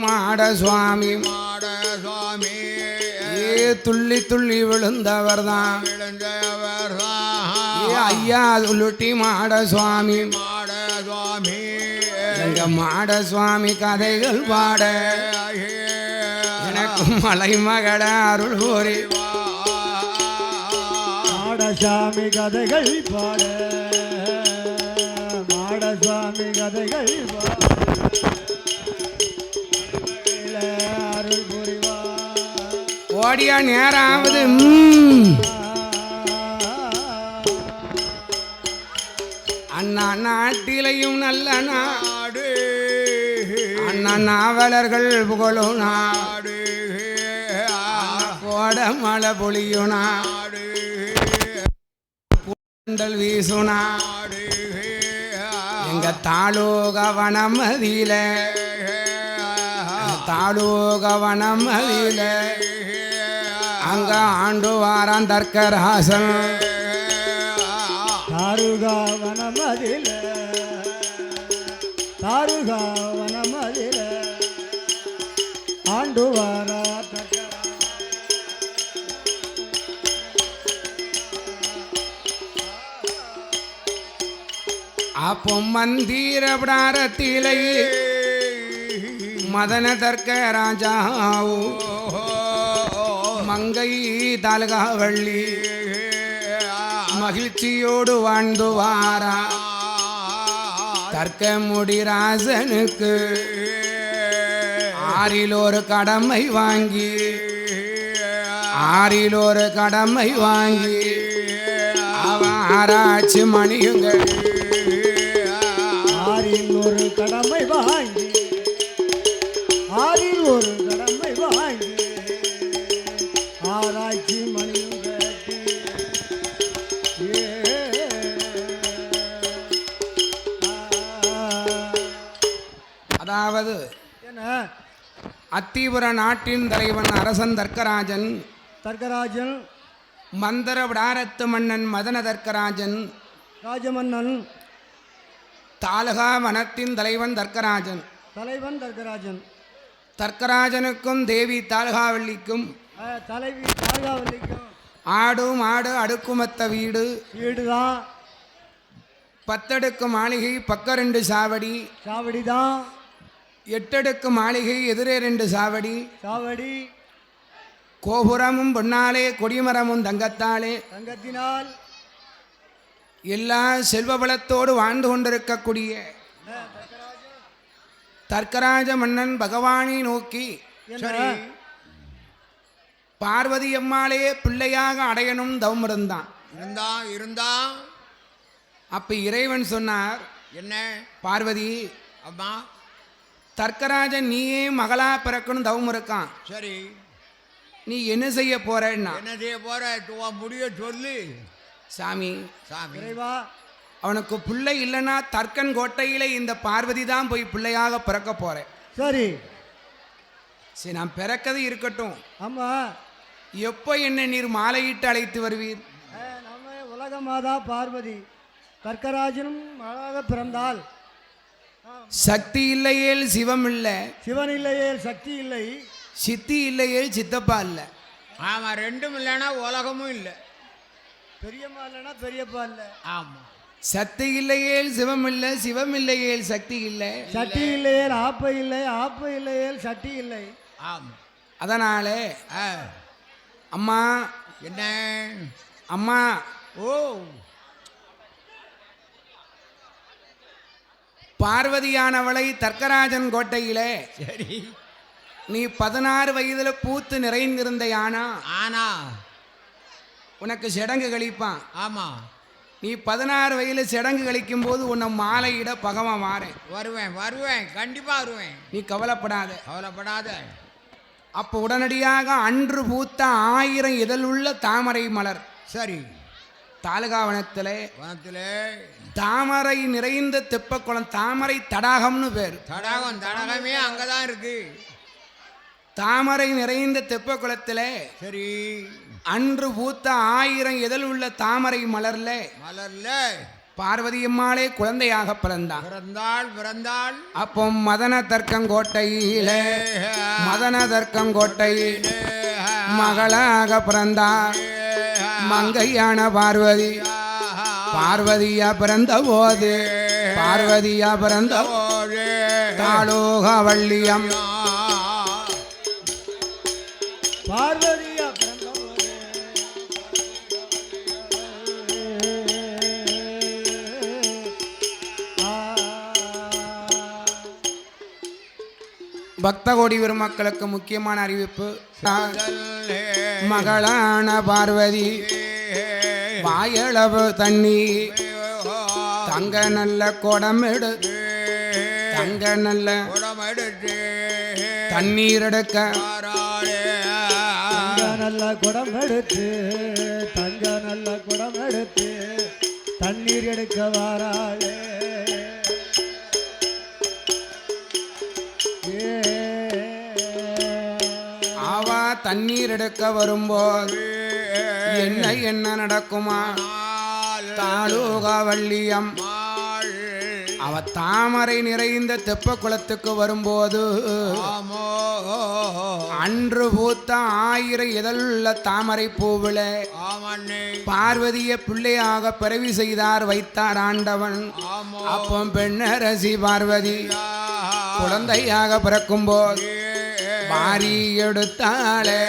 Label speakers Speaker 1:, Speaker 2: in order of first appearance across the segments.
Speaker 1: மாட சுவாமி.
Speaker 2: மாட சுவாமி.
Speaker 1: ஏ துள்ளி துள்ளி விழுந்தவர் தான்
Speaker 2: விழுந்தவர்
Speaker 1: ஏ ஐயா துள்ளுட்டி மாட சுவாமி.
Speaker 2: மாட சுவாமி.
Speaker 1: எங்க மாட சுவாமி கதைகள் பாட. எனக்கு மலை மகள அருள் போரி
Speaker 3: மாடசாமி கதைகள் பாட. மாடசாமி கதைகள் பாட.
Speaker 1: ஓடியா நேரம் ஆகுது அண்ணா நாட்டிலையும் நல்ல
Speaker 2: நாடு.
Speaker 1: அண்ணா நாவலர்கள் புகழும்
Speaker 2: நாடு.
Speaker 1: கோட மழை பொழியுனா
Speaker 2: நாடு.
Speaker 1: குண்டல் வீசும்
Speaker 2: நாடு.
Speaker 1: எங்க தாலோக வனமதியில. தாலோக வனமதியில. அங்க ஆண்டு வாரான் தர்க்கராசன்
Speaker 3: தாருகா வனமதில தாருகா வனமதில ஆண்டு வாரா
Speaker 1: அப்போ மந்திர பிடாரத்திலே மதன தர்க்க ராஜாவு மங்கை தாலுகாவள்ளி. மகிழ்ச்சியோடு வாழ்ந்து வாரா. தர்க்க முடிராசனுக்கு ஆறில் ஒரு கடமை வாங்கி. ஆறில் ஒரு கடமை வாங்கி. அவ ஆராய்ச்சி மணியுங்கள். அத்திபுர நாட்டின் தலைவன் அரசன் தர்க்கராஜன்.
Speaker 3: தர்க்கராஜன்.
Speaker 1: மந்தர விடாரத்து மன்னன் மதன தர்க்கராஜன்.
Speaker 3: ராஜமன்னன்.
Speaker 1: தாலுகா வனத்தின் தலைவன் தர்க்கராஜன்.
Speaker 3: தலைவன் தர்க்கராஜன்.
Speaker 1: தர்க்கராஜனுக்கும் தேவி தாலுகாவள்ளிக்கும்
Speaker 3: ஆ, தலைவி தாழ்காவல்லிக்கும்
Speaker 1: ஆடு மாடு அடுக்குமத்த வீடு.
Speaker 3: வீடுதான்
Speaker 1: பத்தடுக்கு மாளிகை பக்க ரெண்டு சாவடி.
Speaker 3: சாவடிதான்
Speaker 1: எட்டடுக்கு மாளிகை எதிரே ரெண்டு சாவடி.
Speaker 3: சாவடி.
Speaker 1: கோபுரமும் பொன்னாலே கொடிமரமும் தங்கத்தாலே.
Speaker 3: தங்கத்தினால்.
Speaker 1: எல்லா செல்வ வளத்தோடு வாழ்ந்து கொண்டிருக்கக்கூடிய தர்க்கராஜ? மன்னன் பகவானை நோக்கி பார்வதி அம்மாளே பிள்ளையாக அடையணும் தவம் இருந்தான்
Speaker 2: இருந்தா இருந்தா.
Speaker 1: அப்ப இறைவன் சொன்னார்
Speaker 2: என்ன?
Speaker 1: பார்வதி
Speaker 2: அம்மா
Speaker 1: தர்க்கராஜன் நீயே மகளா பிறக்கணும் தவம் இருக்கான்.
Speaker 2: சரி.
Speaker 1: நீ என்ன செய்ய போறன்னா?
Speaker 2: என்ன செய்ய போற? முடிய சொல்லு.
Speaker 1: சாமி.
Speaker 2: சாமி.
Speaker 1: அவனுக்கு பிள்ளை இல்லைன்னா தர்க்கன் கோட்டையில இந்த பார்வதி தான் போய் பிள்ளையாக பிறக்க போறேன்.
Speaker 3: சரி.
Speaker 1: சரி நான் பிறக்கது இருக்கட்டும்.
Speaker 3: ஆமா.
Speaker 1: எப்போ என்ன நீர் மாலையிட்டு அழைத்து வருவீர்?
Speaker 3: நம்ம உலக மாதா பார்வதி தர்க்கராஜனும் அழகாக பிறந்தால்.
Speaker 1: சக்தி இல்லையேல் சிவம் இல்லை
Speaker 3: சிவன் இல்லையே சக்தி இல்லை
Speaker 1: சித்தி இல்லையேல் சித்தப்பா இல்லை
Speaker 2: ஆமா ரெண்டும் இல்லைன்னா உலகமும் இல்லை.
Speaker 3: பெரியம்மா இல்லைன்னா பெரியப்பா இல்லை.
Speaker 2: ஆமா.
Speaker 1: சக்தி இல்லையேல் சிவம் இல்லை சிவம் இல்லையேல் சக்தி இல்லை
Speaker 3: சட்டி இல்லையே ஆப்ப இல்லை ஆப்ப இல்லையே சட்டி இல்லை.
Speaker 2: ஆமா.
Speaker 1: அதனால
Speaker 2: ஆ,
Speaker 1: அம்மா
Speaker 2: என்ன?
Speaker 1: அம்மா
Speaker 2: ஓ.
Speaker 1: பார்வதியானவளை தர்க்கராஜன் கோட்டையிலே
Speaker 2: சரி.
Speaker 1: நீ பதினாறு வயதுல பூத்து நிறைந்திருந்த யானா
Speaker 2: ஆனா.
Speaker 1: உனக்கு செடங்கு கழிப்பான்.
Speaker 2: ஆமா.
Speaker 1: நீ பதினாறு வயதுல செடங்கு கழிக்கும் போது உன்னை மாலையிட பகவான் மாறேன்
Speaker 2: வருவேன் வருவேன் கண்டிப்பா வருவேன்.
Speaker 1: நீ கவலைப்படாத.
Speaker 2: கவலைப்படாத.
Speaker 1: அப்போ உடனடியாக அன்று பூத்த ஆயிரம் இதழுள்ள தாமரை மலர்.
Speaker 2: சரி.
Speaker 1: தாலுகாவனத்தில்
Speaker 2: வனத்திலே
Speaker 1: தாமரை நிறைந்த தெப்பக்குளம் தாமரை தடாகம்னு பேர்.
Speaker 2: தடாகம் தடாகமே அங்கதான் இருக்கு.
Speaker 1: தாமரை நிறைந்த தெப்பக்குளத்தில்
Speaker 2: சரி.
Speaker 1: அன்று பூத்த ஆயிரம் இதழ் உள்ள தாமரை மலர்ல
Speaker 2: மலர்ல.
Speaker 1: பார்வதியம்மாளே குழந்தையாக பிறந்தான்
Speaker 2: பிறந்தாள் பிறந்தாள்.
Speaker 1: அப்போ மதன தர்க்கங்கோட்டையில மதன தர்க்கங்கோட்டையில் மகளாக பிறந்தார் மங்கையான பார்வதி பார்வதியா பிறந்த போது பார்வதியா பிறந்த வள்ளியம்
Speaker 3: பார்வதியா பிறந்தவளே. ஆ.
Speaker 1: பக்த கோடி பெருமக்களுக்கு முக்கியமான அறிவிப்பு மகளான பார்வதி வாயளவு தண்ணி. தங்க நல்ல குடம் எடு தங்க நல்ல தண்ணீர் எடுக்க.
Speaker 3: நல்ல குடம் எடுத்து தங்க நல்ல குடம் எடுத்து தண்ணீர் எடுக்க வாராளே.
Speaker 1: அவா தண்ணீர் எடுக்க வரும்போது என்ன என்ன நடக்குமா? தாளோக வள்ளியம். அவ தாமரை நிறைந்த தெப்ப குளத்துக்கு வரும்போது அன்று பூத்த ஆயிரம் இதழுள்ள தாமரை பூவில பார்வதிய பிள்ளையாக பிறவி செய்தார் வைத்தார் ஆண்டவன். அப்போ பெண்ணரசி பார்வதி குழந்தையாக பிறக்கும்போது வாரி எடுத்தாளே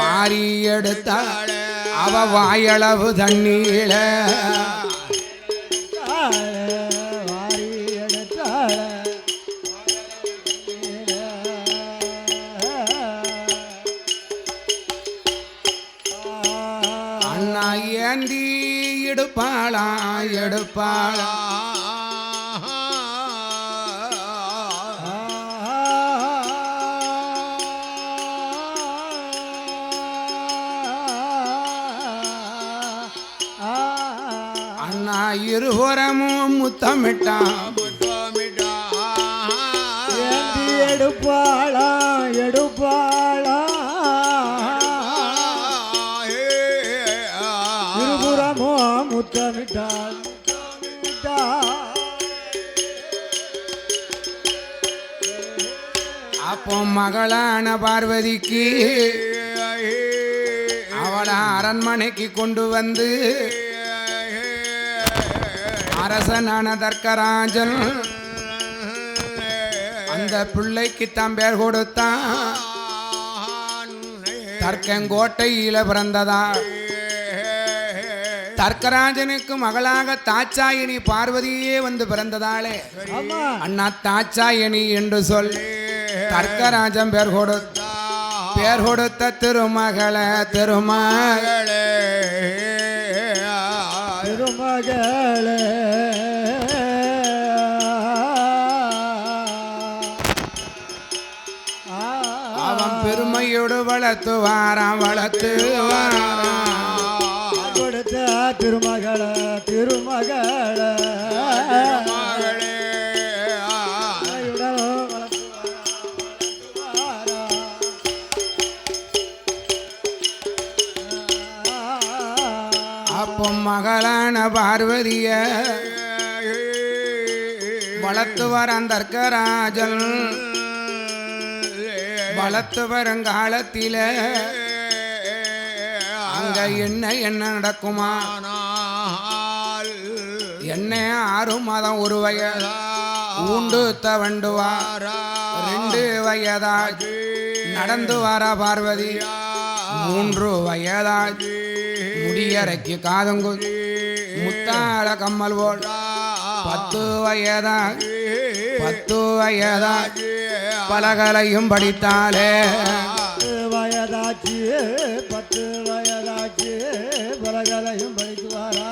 Speaker 1: வாரி எடுத்தாள். அவ வாயளவு
Speaker 3: தண்ணீழ
Speaker 1: அண்ணா ஏந்தி எடுப்பாளா எடுப்பாளா? இருபுறமும் முத்தமிட்டான்
Speaker 3: எடுப்பாளா எடுப்பாளா. இருபுறமோ முத்தமிட்டாள்.
Speaker 1: அப்போ மகளான பார்வதிக்கு அவளை அரண்மனைக்கு கொண்டு வந்து அரசனான தர்க்கராஜன் அந்த பிள்ளைக்கு தான் பேர் கொடுத்தான். தர்க்கங்கோட்டையில பிறந்ததா தர்க்கராஜனுக்கு மகளாக தாச்சாயணி பார்வதியே வந்து பிறந்ததாலே. அண்ணா தாச்சாயணி என்று சொல் தர்க்கராஜன் பேர் கொடுத்த பேர் கொடுத்த திருமகள திருமகள்.
Speaker 3: திருமகளே.
Speaker 1: வளர்த்து வாரான் வளர்த்து வாரான்
Speaker 3: கொடுத்த திருமகள திருமகள.
Speaker 1: அப்போ மகளான பார்வதிய வளர்த்து வரான் தர்க்கராஜன். வளர்த்து வருங்காலத்தில அங்க என்ன என்ன நடக்குமா? என்ன ஆறு மாதம் ஒரு வயதா. ஊண்டு தவண்டுவா ரெண்டு வயதாச்சு நடந்து வர பார்வதி. மூன்று வயதாச்சு முடியறைக்கு காதங்கு முத்தாள கம்மல் போல். பத்து வயதா பத்து வயதா பலகலையும் படித்தாலே.
Speaker 3: வயதாச்சு பத்து வயதாச்சு பலகலையும் படிக்குவாரா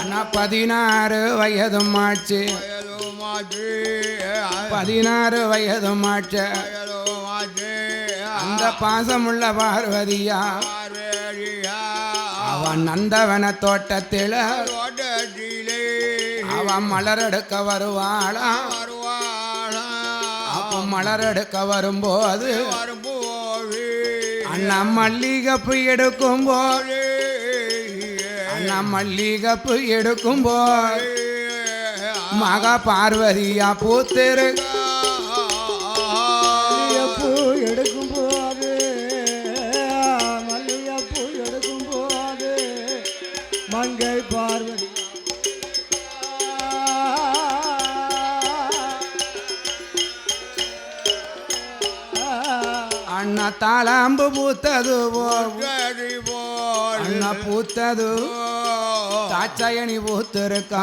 Speaker 1: அண்ணா பதினாறு வயதும் ஆச்சு. பதினாறு வயதும் ஆச்சு. அந்த பாசமுள்ள பார்வதியா? அவன் நந்தவன தோட்டத்தில் அப்பம் மலரெடுக்க வருவாளா? வருவாளா அப்பம் மலரெடுக்க வரும்போது அண்ணா மல்லிகப்பு எடுக்கும் போது அண்ணா மல்லிகப்பு எடுக்கும் போது மகா பார்வதியா பூத்திரு அண்ணா தாளாம்பு பூத்தது போ அண்ணா பூத்தது தாச்சாயணி பூத்திருக்கா.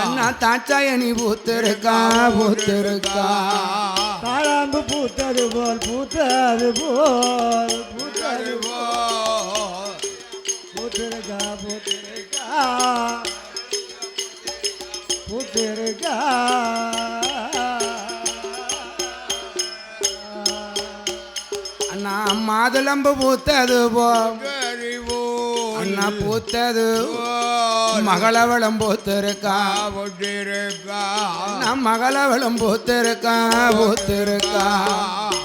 Speaker 1: அண்ணா தாச்சாயணி பூத்திருக்கா பூத்திருக்கா.
Speaker 3: தாளாம்பு பூத்தது போல் பூத்தது போல் பூத்தது பூத்திருக்கா பூத்திருக்கா. பூத்திருக்கா.
Speaker 1: மாதுளம்பு பூத்தது போ. அண்ணா பூத்தது. மகளவளம் பூத்திருக்கா.
Speaker 2: போட்டிருக்கா
Speaker 1: நம் மகளவளம் பூத்திருக்கா பூத்திருக்கா.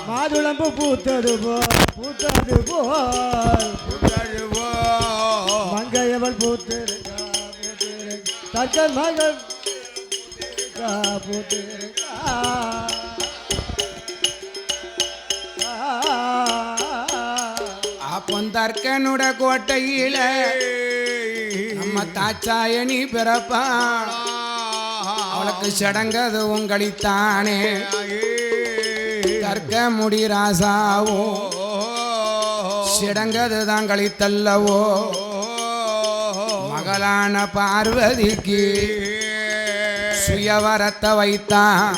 Speaker 3: மாதுளம்பு பூத்தது போல் பூத்தது போல்
Speaker 2: கரி போல்
Speaker 3: மங்கையவள் பூத்திருக்கா பூத்திருக்கா. தற்கன் மகள் பூத்திருக்கா பூத்திருக்கா.
Speaker 1: தர்க்கனுட கோட்டையில நம்ம தாச்சாயணி பிறப்பா. அவளுக்கு சடங்கது உங்களித்தானே. தர்க்க முடி ராசாவோ சிடங்கது தான் கழித்தல்லவோ மகளான பார்வதிக்கு சுயவரத்தை வைத்தான்.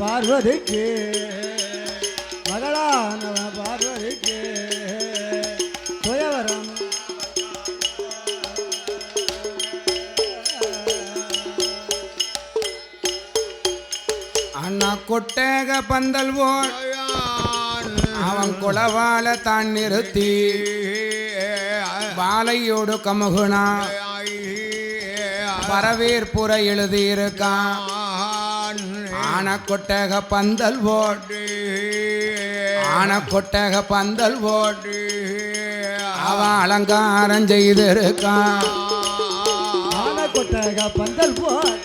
Speaker 3: பார்வதிக்கு
Speaker 1: அண்ணா கொட்டேக பந்தல் போல் அவன் குளவால தான் நிறுத்தி. பாலையோடு கமுகுனா பரவேற்புற எழுதியிருக்கான். ஆன கொட்டக பந்தல் போட் ஆன கொட்டக பந்தல் போட் அவன் அலங்காரம் செய்திருக்கான்.
Speaker 3: ஆன கொட்டக பந்தல் போட்டு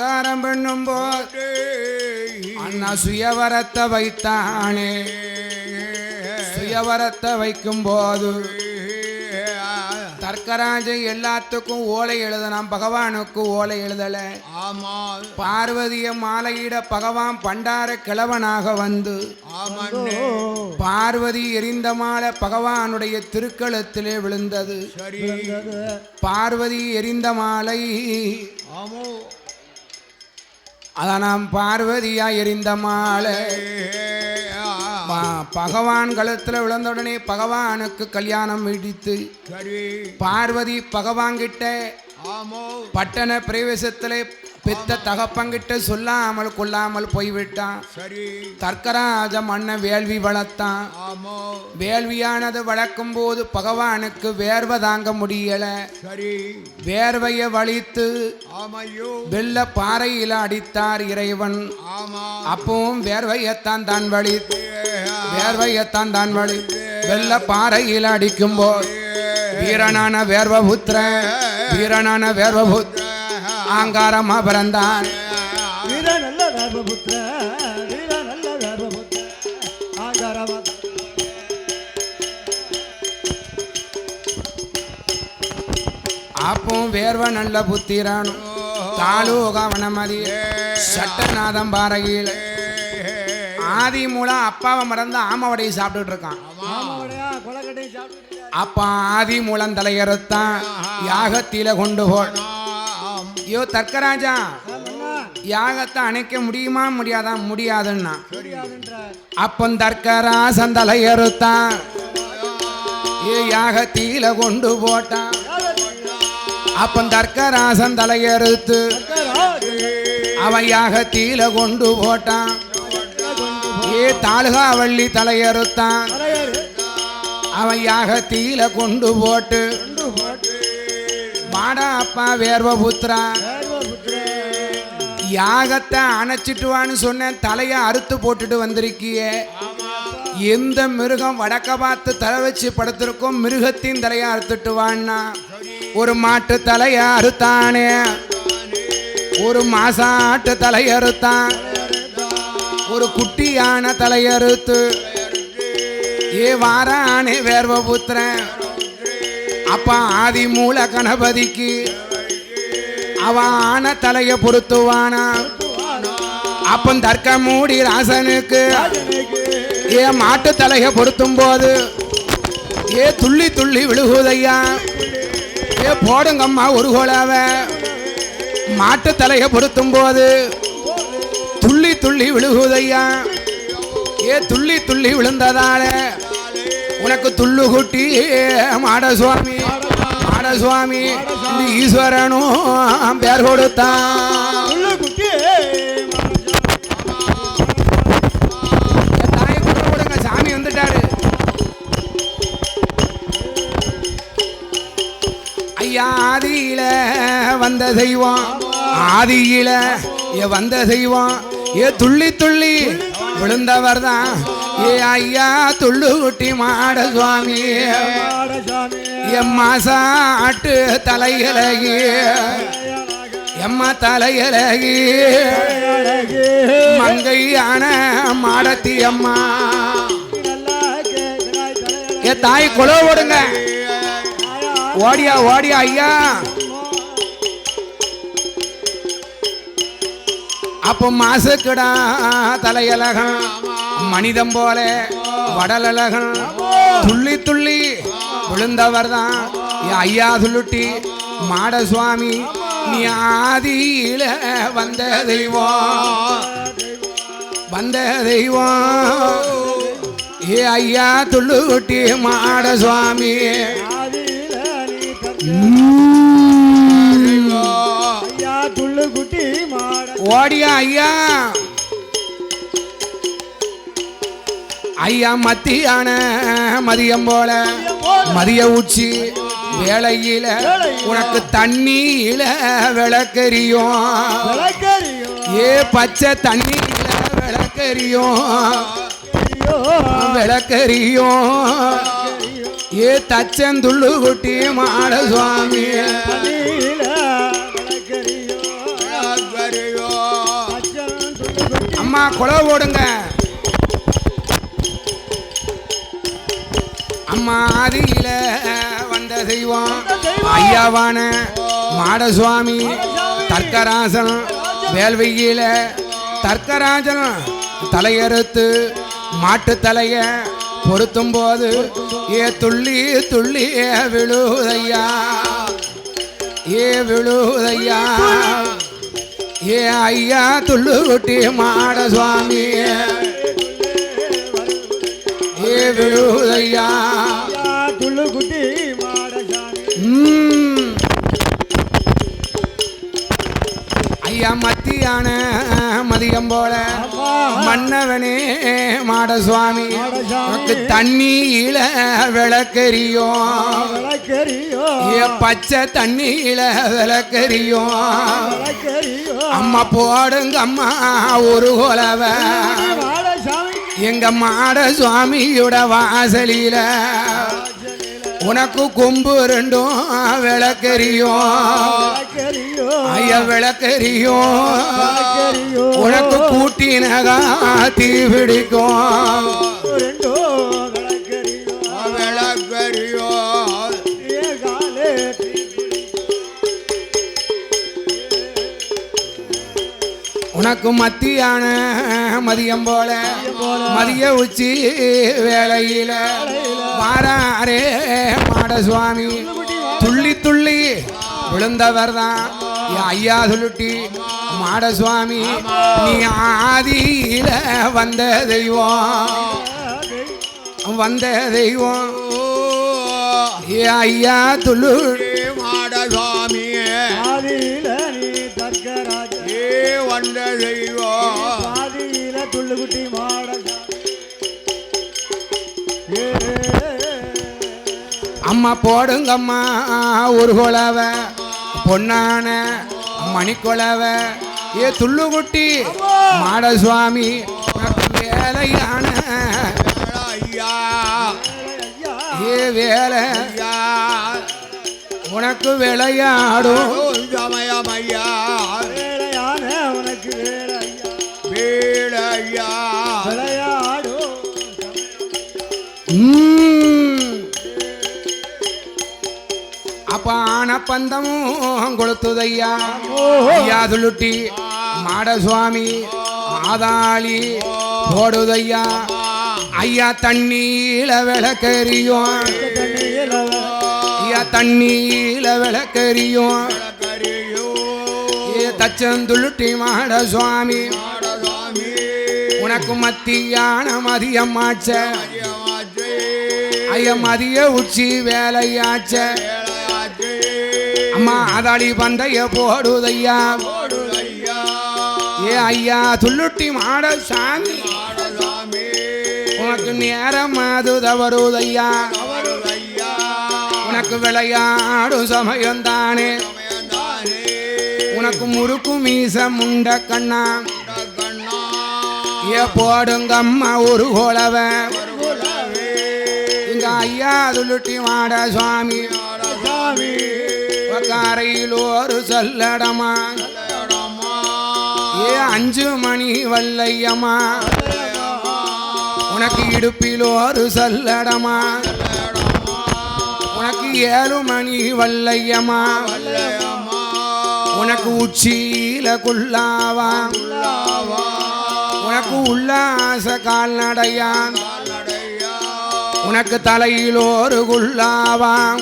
Speaker 3: அலங்காரம்
Speaker 1: பண்ணும் போது அண்ணா சுயவரத்தை வைத்தானே. சுயவரத்தை வைக்கும் போது தர்க்கராஜ எல்லாத்துக்கும் ஓலை எழுதலாம் பகவானுக்கு ஓலை எழுதல.
Speaker 2: ஆமா
Speaker 1: பார்வதிய மாலையிட பகவான் பண்டார கிழவனாக வந்து பார்வதி எரிந்த மாலை பகவானுடைய திருக்களத்திலே விழுந்தது. பார்வதி எரிந்த மாலை
Speaker 2: ஆமோ.
Speaker 1: அதான் பார்வதியா எரிந்த மாலை. பகவான் கழுத்துல விழுந்த உடனே பகவானுக்கு கல்யாணம் இடித்து பார்வதி பகவான் கிட்ட
Speaker 2: ஆமோ.
Speaker 1: பட்டண பிரவேசத்திலே பெத்த தகப்பங்கிட்ட சொல்லாமல் கொள்ளாமல் போய்விட்டான்.
Speaker 2: சரி.
Speaker 1: தர்க்கராஜ மன்ன வேள்வி வளர்த்தான். வேள்வியானது வளர்க்கும் போது பகவானுக்கு வேர்வை தாங்க முடியல.
Speaker 2: சரி.
Speaker 1: வேர்வையை வலித்து
Speaker 2: ஆமையோ.
Speaker 1: வெள்ள பாறையில அடித்தார் இறைவன்.
Speaker 2: ஆமா.
Speaker 1: அப்பவும் வேர்வையத்தான் தான் வலி. வேர்வையத்தான் தான் வலி. வெள்ள பாறையில அடிக்கும் போது வீரனான வேர்வபுத்திர வீரனான வேர்வபுத்திர ஆங்காரமா பிறந்தான்.
Speaker 3: வீர நல்ல வீர நல்ல
Speaker 1: அப்பவும் வேர்வ நல்ல புத்திரன் தாலூக வனமதி சட்டநாதம் பாறையில். ஆதி மூலம் அப்பாவை மறந்து ஆமவடையை சாப்பிட்டுட்டு இருக்கான். அப்பா ஆதி மூலம் தலையறுத்தான் யாகத்தில கொண்டு போய். ஐயோ தர்க்கராஜா. யாகத்தை அணைக்க முடியுமா? முடியாதா? முடியாதுன்னா. அப்பன் தர்க்கராசன் தலையறுத்தான் ஏ யாகத்தில கொண்டு போட்டான். அப்பன் தர்க்கராசன் தலையறுத்து அவன் யாகத்தில கொண்டு போட்டான். ஏ ஏ தாலுகாவள்ளி தலையறுத்தான்.
Speaker 3: தலையறு.
Speaker 1: அவன் யாகத்தீல கொண்டு போட்டு வாடா அப்பா வேர்வபுத்ரா
Speaker 3: தேர்வபுத்திரே
Speaker 1: யாகத்தை அணைச்சிட்டுவான்னு சொன்னேன் தலையை அறுத்து போட்டுட்டு வந்திருக்கியே. எந்த மிருகம் வடக்க பார்த்து தலை வச்சு படுத்திருக்கோம் மிருகத்தின் தலையை அறுத்துட்டு வான்னா ஒரு மாட்டு தலையை அறுத்தானே. ஒரு மாசாட்டு தலையை அறுத்தான் ஒரு குட்டியான தலையறுத்து ஏ வாரானே வேர்வபுத்திரன் அப்பா ஆதி மூல கணபதிக்கு அவன் ஆன தலைய பொருத்துவானா? அப்பன் தர்க்க மூடி ராசனுக்கு ஏ மாட்டு தலைய பொருத்தும் போது ஏ துள்ளி துள்ளி விழுகுதையா? ஏ போடுங்கம்மா ஒரு கோலாவ. மாட்டு தலைய பொருத்தும் போது துள்ளி துள்ளி விழுகுதையா? ஏ துள்ளி துள்ளி விழுந்ததால உனக்கு துள்ளு குட்டி மாட சுவாமி மாட சுவாமி இந்த ஈஸ்வரனும் பேர் கொடுத்தான். சாமி வந்துட்டாரு. ஐயா ஆதியில வந்த தெய்வம் ஆதியில ஏ வந்த தெய்வம் ஏ துள்ளி துள்ளி விழுந்தவர் தான் ஏ ஐயா துள்ளு குட்டி மாட சுவாமி. எம்மா சாட்டு தலையலகி எம்மா தலையலகி மங்கையான மாடத்தி அம்மா.
Speaker 3: நல்லா
Speaker 1: ஏ தாய் குலோ ஓடுங்க ஓடியா ஓடியா ஐயா. அப்போ மாசுக்குடா தலையழகன். மனிதம் போல வடலழகன். துள்ளி துள்ளி விழுந்தவர் தான் ஐயா சொல்லுட்டி மாட சுவாமி நீ ஆதியில வந்த தெய்வம். வந்த தெய்வம். ஏ ஐயா துள்ளுக்குட்டி மாட சுவாமி ஓடியா ஐயா. ஐயா மத்தியான மதியம் போல மதிய உச்சி வேலையில உனக்கு தண்ணியில விளக்கெரியும் ஏ பச்சை தண்ணியில விளக்கெரியும்
Speaker 3: ஐயோ
Speaker 1: விளக்கெரியும் ஏ தச்சந்துள்ளு குட்டி மாட சுவாமி.
Speaker 3: குட்டி
Speaker 1: அம்மா ஓடுங்க அம்மா ஆதியில வந்த தெய்வம் ஐயாவான மாடசுவாமி தர்க்கராசன் வேல்வையில தர்க்கராஜன் தலையறுத்து மாட்டு தலைய பொருத்தும் போது ஏ துள்ளி துள்ளி விழுதையா ஏ விழுதையா ஏ ஐயா துள்ளு குட்டி மாட சுவாமி ஏ விழுதையா
Speaker 3: ஐயா
Speaker 1: மத்தியான மதியம் போல. மன்னவனே மாட சுவாமி தண்ணியில
Speaker 3: விளக்கறியோ
Speaker 1: பச்சை தண்ணியில
Speaker 3: விளக்கறியோ
Speaker 1: அம்மா போடுங்க அம்மா ஒரு குலவ. எங்க மாட சுவாமியோட வாசலில. உனக்கு கொம்பு ரெண்டும் விளக்கெரியும் ஐயா விளக்கெரியும் உனக்கு கூட்டினகா தீ பிடிக்கும். உனக்கு மத்தியான மதியம் போல மதிய உச்சி வேளையில. வாராரே மாட சுவாமி. துள்ளி துள்ளி விழுந்தவர் தான் ஐயா சொல்லுட்டி. மாட சுவாமி நீ ஆதியில வந்த தெய்வம். வந்த தெய்வம். ஏ ஐயா துள்ளு
Speaker 2: மாட சுவாமியே
Speaker 3: ஆதியில நீ தர்க்கராஜ.
Speaker 2: ஏ வந்த தெய்வோ
Speaker 3: ஆதியில துள்ளுகுட்டி மாடசாமி
Speaker 1: அம்மா போடுங்கம்மா ஒரு குழவ பொன்னான மணிக்குழவ ஏ துள்ளுகுட்டி மாடசுவாமி உனக்கு வேலையான.
Speaker 2: ஐயா
Speaker 1: ஏ வேலை
Speaker 2: ஐயா
Speaker 1: உனக்கு விளையாடும். கொளுத்துதையா? ஐயா துள்ளுட்டி மாடசுவாமி ஆதாளி போடுதையா? ஐயா தண்ணீல விளக்கறியும் ஐயா தண்ணீல விளக்கறியும் தச்சந்துள்ளுட்டி மாடசுவாமி.
Speaker 2: மாடசாமி
Speaker 1: உனக்கு மத்தியான மதியம்மாச்ச
Speaker 2: ஐயமாச்சே
Speaker 1: ஐயா மதிய உச்சி வேலையாச்சே. அம்மா ஆதாளி பந்தைய போடுதையா? ஏ ஐயா துள்ளுட்டி மாடசாமி.
Speaker 2: மாடசாமி.
Speaker 1: உனக்கு நேரம் அது தவறுதையா? உனக்கு விளையாடும் சமயம் தானே உனக்கு முறுக்கு மீச முண்ட கண்ணா. ஏ போடுங்கம்மா ஒரு கோலவ. ஐயா துள்ளுட்டி மாட சுவாமி
Speaker 2: மாடசாமி.
Speaker 1: கரையில் ஒரு சல்லடமா? ஏ அஞ்சு மணி வல்லையம்மா. உனக்கு இடுப்பில் ஒரு சல்லடமா? உனக்கு ஏழு மணி வல்லையம்மா. உனக்கு உச்சியில குள்ளாவா? உனக்கு உல்லாச கால்நடையான்
Speaker 2: கால்நடையா?
Speaker 1: உனக்கு தலையில் ஒரு குல்லாவா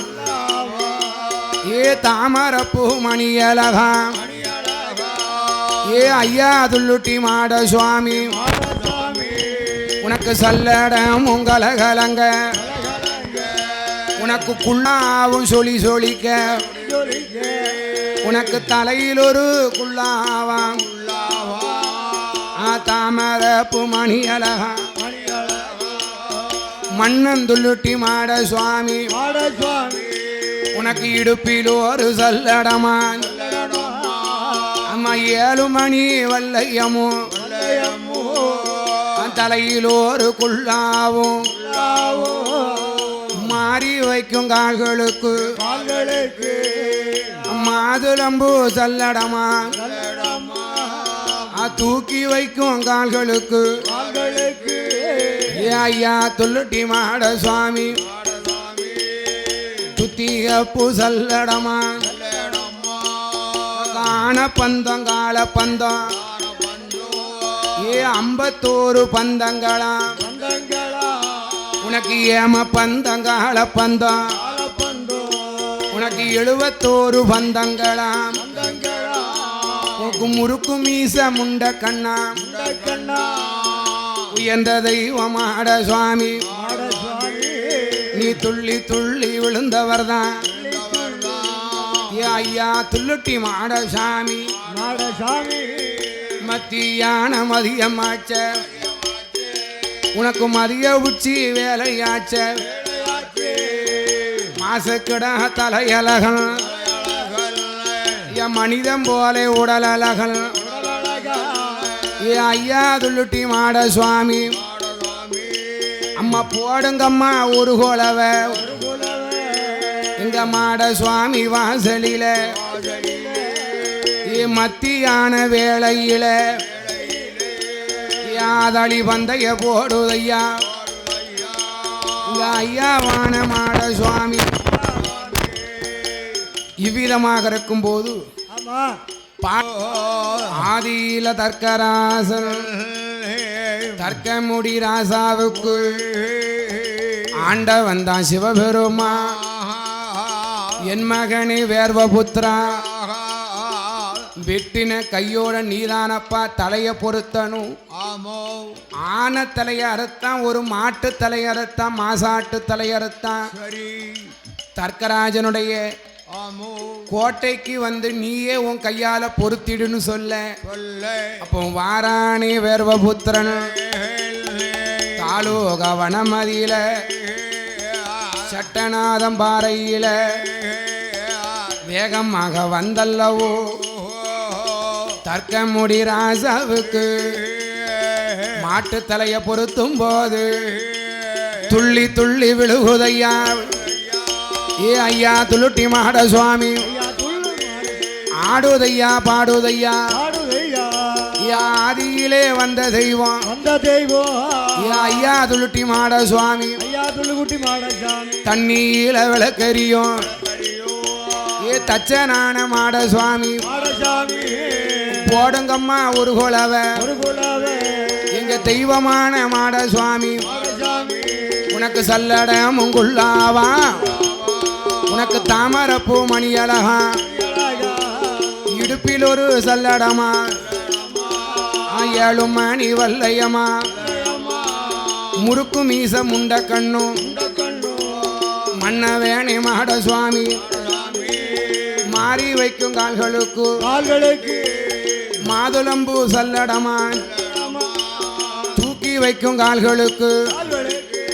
Speaker 1: ஏ தாமரப்பூ மணியலகா ஏ ஐயா துள்ளுட்டி மாட சுவாமி உனக்கு சல்லடம் உங்கலகலங்க உனக்கு குள்ளாவும் சொலி சொலிக்க. உனக்கு தலையில் ஒரு குள்ளாவாம். ஆ அழகா மணியலகா மன்னந்துள்ளுட்டி மாட சுவாமி
Speaker 3: மாட சுவாமி
Speaker 1: உனக்கு இடுப்பில் ஒரு சல்லடமான் அம்மா ஏழு மணி வல்லையமோ? தலையில் ஒரு குள்ளாவும் மாறி வைக்கும் கால்களுக்கு. மாதுளம்பு சல்லடமா? தூக்கி வைக்கும் கால்களுக்கு
Speaker 3: கால்களுக்கு.
Speaker 1: ஏ ஐயா துள்ளுட்டி மாட சுவாமி. துத்திகப்பு சல்லடமா காண பந்தம் கால பந்தம். ஏ ஐம்பத்தோரு பந்தங்களா? உனக்கு ஏம பந்தங்கால பந்தம். உனக்கு எழுபத்தோரு பந்தங்களா? உனக்கு முறுக்கு மீச முண்ட கண்ணா? உயர்ந்த தெய்வமாட சுவாமி. நீ துள்ளி துள்ளி விழுந்தவர்தான். ஏ ஐயா துள்ளுட்டி மாட சாமி
Speaker 3: மாடசாமி.
Speaker 1: மத்தியான மதியமாச்ச. உனக்கு மதிய உச்சி வேலையாச்ச. மாசக்கிட தலையலகன் என் மனிதன் போல உடல் அழகன் ஏ ஐயா துள்ளுட்டி மாட சுவாமி அம்மா போடுங்கம்மா ஒரு கோலவ. எங்க மாட சுவாமி வாசலில. மத்தியான வேளையில. யாதளி பந்தைய போடுதையா. ஐயாவான மாட சுவாமி. இவ்விதமாக இருக்கும்போது
Speaker 3: ஆமா.
Speaker 1: பா- ஆதியில தர்க்கராசன் தர்க்கமுடி ராசாவுக்கு ஆண்ட வந்தான் சிவபெருமா என் மகனே வேர்வபுத்ரா வெட்டின கையோட நீதானப்பா தலைய பொருத்தணும்.
Speaker 2: ஆமோ
Speaker 1: ஆன தலைய அறுத்தான் ஒரு மாட்டு தலைய அறுத்தான் மாசாட்டு தலைய அறுத்தான். தர்க்கராஜனுடைய கோட்டைக்கு வந்து நீயே உன் கையால பொருத்திடுன்னு சொல்ல.
Speaker 2: சொல்ல.
Speaker 1: அப்போ வாராணி வேர்வபுத்திரன். தாலோக வனமதியில. சட்டநாதம் பாறையில. வேகமாக வந்தல்லவோ. தர்க்கமுடி ராசாவுக்கு மாட்டு தலைய பொருத்தும் போது துள்ளி துள்ளி விழுகுதையா. ஏ ஐயா துளுட்டி மாட சுவாமி.
Speaker 3: மாடு
Speaker 1: ஆடுதையா பாடுதையா. ஆதியிலே வந்த தெய்வம்.
Speaker 3: வந்த தெய்வம்.
Speaker 1: ஏ ஐயா துளுட்டி மாட சுவாமி.
Speaker 3: ஐயா துள்ளுக்குட்டி மாடசாமி
Speaker 1: தண்ணீல விளக்கரியும். ஏ தச்சனான மாட சுவாமி. போடுங்கம்மா ஒரு குலவ
Speaker 3: ஒரு குலவே
Speaker 1: எங்க தெய்வமான மாட சுவாமி. உனக்கு சல்லட முங்குள்ளாவா உனக்கு தாமரப்பூ மணியழகா
Speaker 3: அழகா.
Speaker 1: இடுப்பில் ஒரு சல்லடமா ஏழு மணி வல்லையம்மா. முறுக்கு மீச முண்ட கண்ணும் மன்ன வேணி மாட சுவாமி. மாறி வைக்கும் கால்களுக்கு.
Speaker 3: கால்களுக்கு.
Speaker 1: மாதுளம்பூ சல்லடமா. தூக்கி வைக்கும் கால்களுக்கு.
Speaker 3: கால்களுக்கு.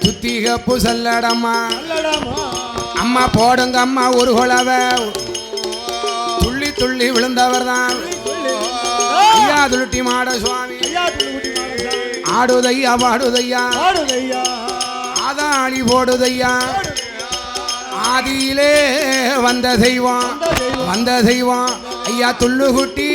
Speaker 1: துத்திகப்பு சல்லடமா. அம்மா போடுங்க அம்மா ஒரு குலவ துள்ளி துள்ளி விழுந்தவர் தான் ஐயா துளுட்டி மாட சுவாமி ஆடுதையா பாடுதையா. ஆதாளி போடுதையா. ஆதியிலே வந்த தெய்வம். வந்த தெய்வம். ஐயா துள்ளுகுட்டி.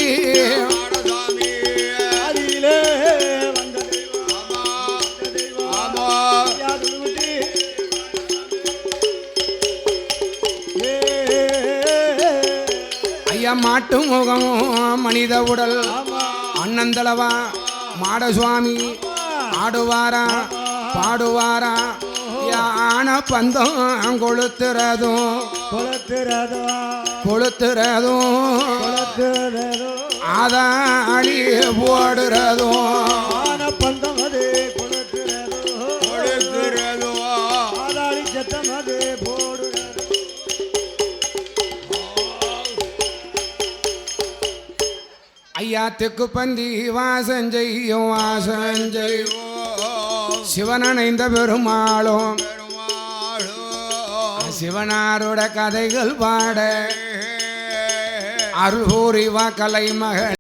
Speaker 3: ஐயா
Speaker 1: மாட்டு முகமும் மனித உடல். அண்ணந்தளவா மாட சுவாமி ஆடுவாரா பாடுவாரா? யான பந்தம் கொளுத்துறதும்
Speaker 3: குளத்துறதோ
Speaker 1: கொளுத்துறதும்.
Speaker 3: குளத்துறதோ
Speaker 1: ஆதாளி போடுறதும். ஐயா தெக்கு பந்தி வாசஞ்செய்யும் வாசஞ்செய்யும் சிவனணைந்த பெருமாளும். சிவனாரோட கதைகள் பாட. அருள் பூரிவா கலை மகள்